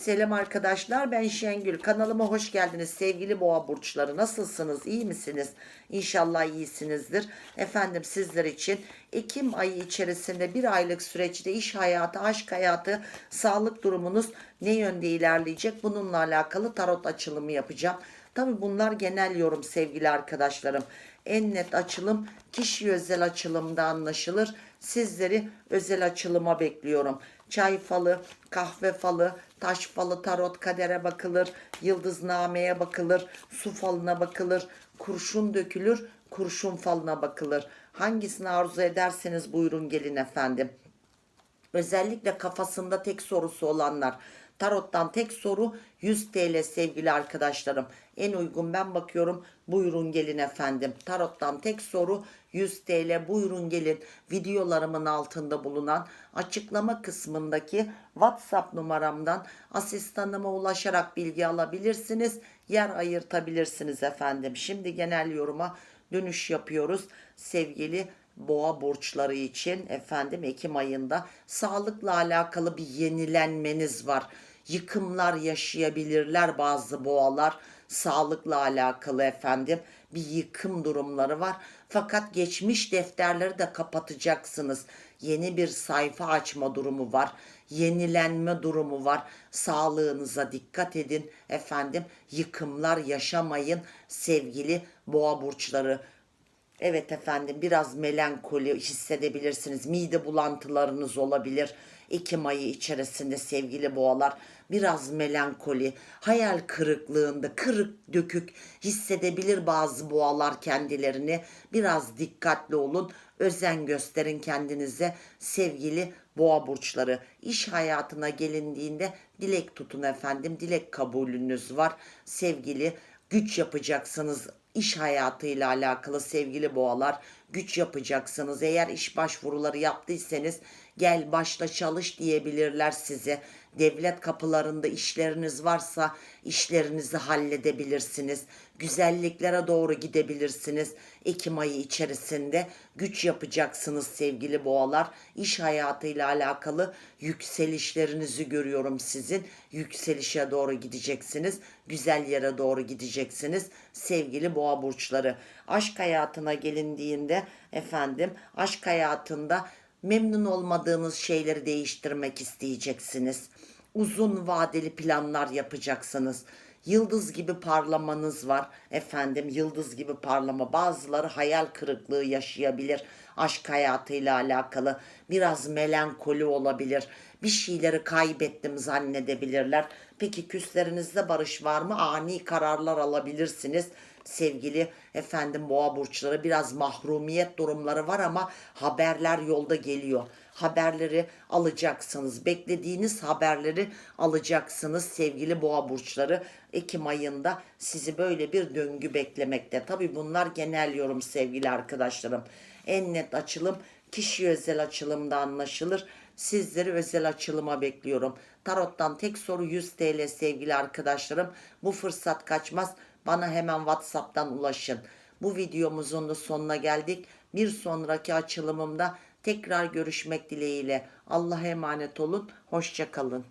Selam arkadaşlar ben Şengül. Kanalıma hoş geldiniz sevgili boğa burçları. Nasılsınız? iyi misiniz? İnşallah iyisinizdir. Efendim sizler için Ekim ayı içerisinde bir aylık süreçte iş hayatı, aşk hayatı, sağlık durumunuz ne yönde ilerleyecek? Bununla alakalı tarot açılımı yapacağım. Tabi bunlar genel yorum sevgili arkadaşlarım. En net açılım kişi özel açılımda anlaşılır. Sizleri özel açılıma bekliyorum. Çay falı, kahve falı, taş falı, tarot kadere bakılır, yıldıznameye bakılır, su falına bakılır, kurşun dökülür, kurşun falına bakılır. Hangisini arzu ederseniz buyurun gelin efendim. Özellikle kafasında tek sorusu olanlar. Tarot'tan tek soru 100 TL sevgili arkadaşlarım. En uygun ben bakıyorum. Buyurun gelin efendim. Tarot'tan tek soru 100 TL. Buyurun gelin. Videolarımın altında bulunan açıklama kısmındaki WhatsApp numaramdan asistanıma ulaşarak bilgi alabilirsiniz. Yer ayırtabilirsiniz efendim. Şimdi genel yoruma dönüş yapıyoruz. Sevgili boğa burçları için efendim Ekim ayında sağlıkla alakalı bir yenilenmeniz var. Yıkımlar yaşayabilirler bazı boğalar. Sağlıkla alakalı efendim bir yıkım durumları var. Fakat geçmiş defterleri de kapatacaksınız. Yeni bir sayfa açma durumu var. Yenilenme durumu var. Sağlığınıza dikkat edin efendim. Yıkımlar yaşamayın sevgili boğa burçları. Evet efendim biraz melankoli hissedebilirsiniz. Mide bulantılarınız olabilir. Ekim ayı içerisinde sevgili boğalar biraz melankoli, hayal kırıklığında kırık dökük hissedebilir bazı boğalar kendilerini. Biraz dikkatli olun. Özen gösterin kendinize sevgili boğa burçları. İş hayatına gelindiğinde dilek tutun efendim. Dilek kabulünüz var. Sevgili güç yapacaksınız iş hayatıyla alakalı sevgili boğalar güç yapacaksınız. Eğer iş başvuruları yaptıysanız gel başla çalış diyebilirler size. Devlet kapılarında işleriniz varsa işlerinizi halledebilirsiniz. Güzelliklere doğru gidebilirsiniz. Ekim ayı içerisinde güç yapacaksınız sevgili boğalar. İş hayatıyla alakalı yükselişlerinizi görüyorum sizin. Yükselişe doğru gideceksiniz. Güzel yere doğru gideceksiniz sevgili boğa burçları. Aşk hayatına gelindiğinde efendim aşk hayatında memnun olmadığınız şeyleri değiştirmek isteyeceksiniz. Uzun vadeli planlar yapacaksınız. Yıldız gibi parlamanız var. Efendim yıldız gibi parlama. Bazıları hayal kırıklığı yaşayabilir aşk hayatıyla alakalı. Biraz melankoli olabilir. Bir şeyleri kaybettim zannedebilirler. Peki küslerinizde barış var mı? Ani kararlar alabilirsiniz sevgili efendim boğa burçları biraz mahrumiyet durumları var ama haberler yolda geliyor. Haberleri alacaksınız. Beklediğiniz haberleri alacaksınız sevgili boğa burçları. Ekim ayında sizi böyle bir döngü beklemekte. Tabi bunlar genel yorum sevgili arkadaşlarım. En net açılım kişi özel açılımda anlaşılır. Sizleri özel açılıma bekliyorum. Tarot'tan tek soru 100 TL sevgili arkadaşlarım. Bu fırsat kaçmaz. Bana hemen WhatsApp'tan ulaşın. Bu videomuzun da sonuna geldik. Bir sonraki açılımımda tekrar görüşmek dileğiyle. Allah'a emanet olun. Hoşçakalın.